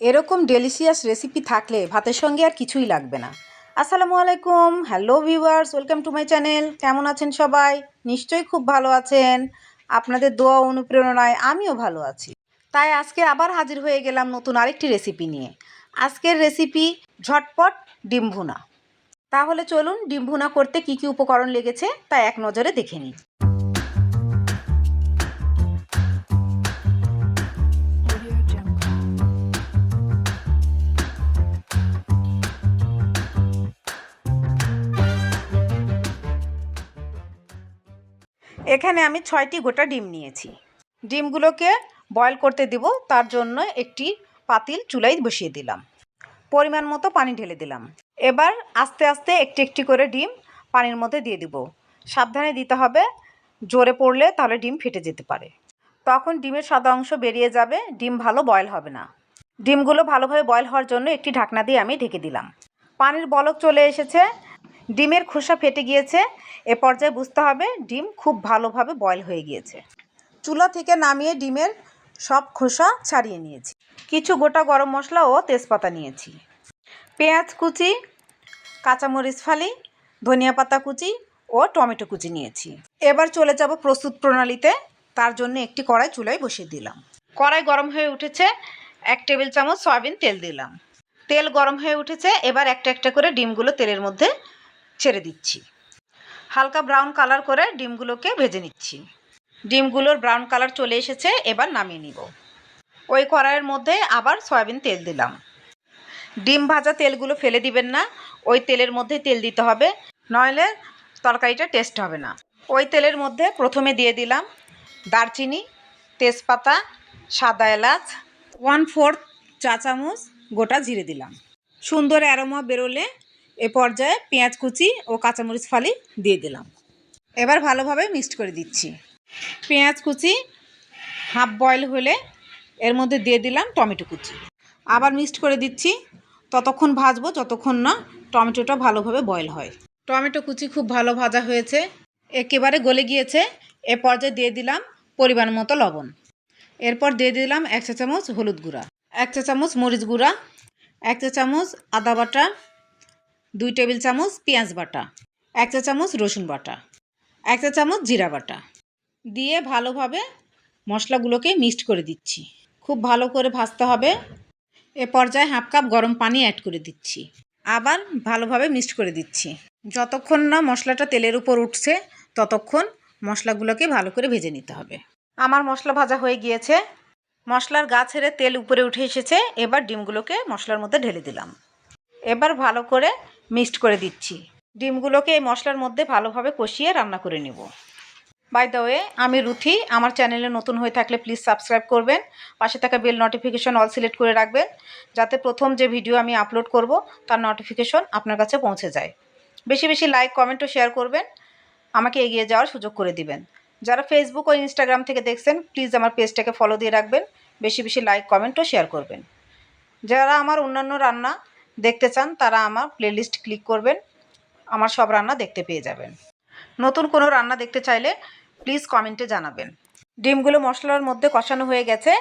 এরকম delicious recipe থাকলে ভাতের সঙ্গে আর কিছুই লাগবে না। আসসালামু আলাইকুম hello viewers welcome to my channel কেমন আছেন সবাই? নিশ্চয়ই খুব ভালো আছেন। আপনাদের দোয়া অনুপ্রেরণায় আমিও ভালো আছি। তাই আজকে আবার হাজির হয়ে গেলাম নতুন আরেকটি রেসিপি নিয়ে। আজকের রেসিপি ঝটপট ডিম ভুনা। তাহলে চলুন ডিম ভুনা করতে কী কী উপকরণ লেগেছে তা এক নজরে দেখে নিই। এখানে আমি ছয়টি গোটা ডিম নিয়েছি। ডিমগুলোকে বয়েল করতে দেব, তার জন্য একটি পাতিল চুলায় বসিয়ে দিলাম। পরিমাণ মতো পানি ঢেলে দিলাম। এবার আস্তে আস্তে একটি একটি করে ডিম পানির মধ্যে দিয়ে দিব। সাবধানে দিতে হবে, জোরে পড়লে তাহলে ডিম ফেটে যেতে পারে। তখন ডিমের সাদা অংশ বেরিয়ে যাবে, ডিম ভালো বয়েল হবে না। ডিমগুলো ভালোভাবে বয়েল হওয়ার জন্য একটি ঢাকনা দিয়ে আমি ঢেকে দিলাম। পানির বলক চলে এসেছে ডিমের খোসা ফেটে গিয়েছে। এ পর্যায়ে বুঝতে হবে ডিম খুব ভালোভাবে বয়েল হয়ে গিয়েছে। চুলা থেকে নামিয়ে ডিমের সব খোসা ছাড়িয়ে নিয়েছি। কিছু গোটা গরম মশলা ও তেজপাতা নিয়েছি। পেঁয়াজ কুচি, কাঁচামরিচ ফালি, ধনিয়া পাতা কুচি ও টমেটো কুচি নিয়েছি। এবার চলে যাব প্রস্তুত প্রণালীতে। তার জন্য একটি কড়াই চুলায় বসিয়ে দিলাম। কড়াই গরম হয়ে উঠেছে। এক টেবিল চামচ সয়াবিন তেল দিলাম। তেল গরম হয়ে উঠেছে। এবার একটা একটা করে ডিমগুলো তেলের মধ্যে ছেড়ে দিচ্ছি। হালকা ব্রাউন কালার করে ডিমগুলোকে ভেজে নিচ্ছি। ডিমগুলোর ব্রাউন কালার চলে এসেছে, এবার নামিয়ে নিব। ওই কড়াইয়ের মধ্যে আবার সয়াবিন তেল দিলাম। ডিম ভাজা তেলগুলো ফেলে দিবেন না, ওই তেলের মধ্যে তেল দিতে হবে, নইলে তরকারিটা টেস্ট হবে না। ওই তেলের মধ্যে প্রথমে দিয়ে দিলাম দারচিনি, তেজপাতা, সাদা এলাচ ওয়ান ফোর্থ চা চামচ গোটা জিরে দিলাম। সুন্দর অ্যারোমা বেরোলে এ পর্যায়ে পেঁয়াজ কুচি ও কাঁচামরিচ ফালি দিয়ে দিলাম। এবার ভালোভাবে মিক্সড করে দিচ্ছি। পেঁয়াজ কুচি হাফ বয়েল হলে এর মধ্যে দিয়ে দিলাম টমেটো কুচি। আবার মিক্সড করে দিচ্ছি। ততক্ষণ ভাজবো, যতক্ষণ না টমেটোটা ভালোভাবে বয়েল হয়। টমেটো কুচি খুব ভালো ভাজা হয়েছে। একেবারে গলে গিয়েছে। এ পর্যায়ে দিয়ে দিলাম পরিমাণ মতো লবণ। এরপর দিয়ে দিলাম এক চা চামচ হলুদ গুঁড়া, এক চা চামচ মরিচ গুঁড়া, এক চা চামচ আদা বাটা দুই টেবিল চামচ পেঁয়াজ বাটা, এক চা চামচ রসুন বাটা, এক চা চামচ জিরা বাটা। দিয়ে ভালোভাবে মশলাগুলোকে মিক্সড করে দিচ্ছি। খুব ভালো করে ভাজতে হবে। এ পর্যায়ে হাফ কাপ গরম পানি অ্যাড করে দিচ্ছি। আবার ভালোভাবে মিক্সড করে দিচ্ছি। যতক্ষণ না মশলাটা তেলের উপর উঠছে, ততক্ষণ মশলাগুলোকে ভালো করে ভেজে নিতে হবে। আমার মশলা ভাজা হয়ে গিয়েছে। মশলার গা ছেড়ে তেল উপরে উঠে এসেছে। এবার ডিমগুলোকে মশলার মধ্যে ঢেলে দিলাম। এবার ভালো করে মিক্সড করে দিচ্ছি। ডিমগুলোকে এই মশলার মধ্যে ভালোভাবে কষিয়ে রান্না করে নেব। বাই দ্য ওয়ে আমি রুথি। আমার চ্যানেলে নতুন হয়ে থাকলে প্লিজ সাবস্ক্রাইব করবেন। পাশে থাকা বেল নোটিফিকেশন অল সিলেক্ট করে রাখবেন। যাতে প্রথম যে ভিডিও আমি আপলোড করব, তার নোটিফিকেশন আপনার কাছে পৌঁছে যায়। বেশি বেশি লাইক কমেন্ট ও শেয়ার করবেন। আমাকে এগিয়ে যাওয়ার সুযোগ করে দিবেন। যারা ফেসবুক ও ইনস্টাগ্রাম থেকে দেখছেন প্লিজ আমার পেজটাকে ফলো দিয়ে রাখবেন। বেশি বেশি লাইক কমেন্ট ও শেয়ার করবেন। যারা আমার অন্যান্য রান্না দেখতে চান, তারা আমার প্লেলিস্ট ক্লিক করবেন, আমার সব রান্না দেখতে পেয়ে যাবেন। নতুন কোনো রান্না দেখতে চাইলে প্লিজ কমেন্টে জানাবেন। ডিমগুলো মশলার মধ্যে কষানো হয়ে গেছে,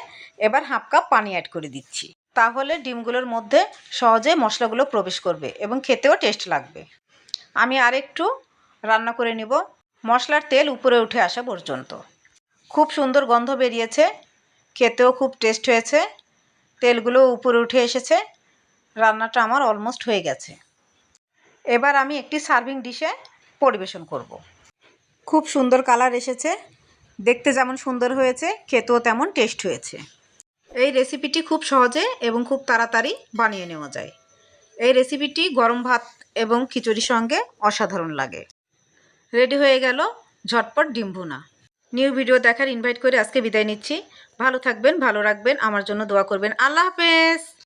এবার হাফ কাপ পানি অ্যাড করে দিচ্ছি। তাহলে ডিমগুলোর মধ্যে সহজে মশলাগুলো প্রবেশ করবে এবং খেতেও টেস্ট লাগবে। আমি আরেকটু রান্না করে নিব। মশলার তেল উপরে উঠে আসা পর্যন্ত। খুব সুন্দর গন্ধ বেরিয়েছে, খেতেও খুব টেস্ট হয়েছে, তেলগুলো উপরে উঠে এসেছে। রান্নাটা আমার অলমোস্ট হয়ে গেছে। এবার আমি একটি সার্ভিং ডিশে পরিবেশন করব। খুব সুন্দর কালার এসেছে। দেখতে যেমন সুন্দর হয়েছে, খেতেও তেমন টেস্ট হয়েছে। এই রেসিপিটি খুব সহজে এবং খুব তাড়াতাড়ি বানিয়ে নেওয়া যায়। এই রেসিপিটি গরম ভাত এবং খিচুড়ির সঙ্গে অসাধারণ লাগে। রেডি হয়ে গেল ঝটপট ডিম ভুনা। নিউ ভিডিও দেখার ইনভাইট করে আজকে বিদায় নিচ্ছি। ভালো থাকবেন, ভালো রাখবেন, আমার জন্য দোয়া করবেন। আল্লাহ হাফেজ!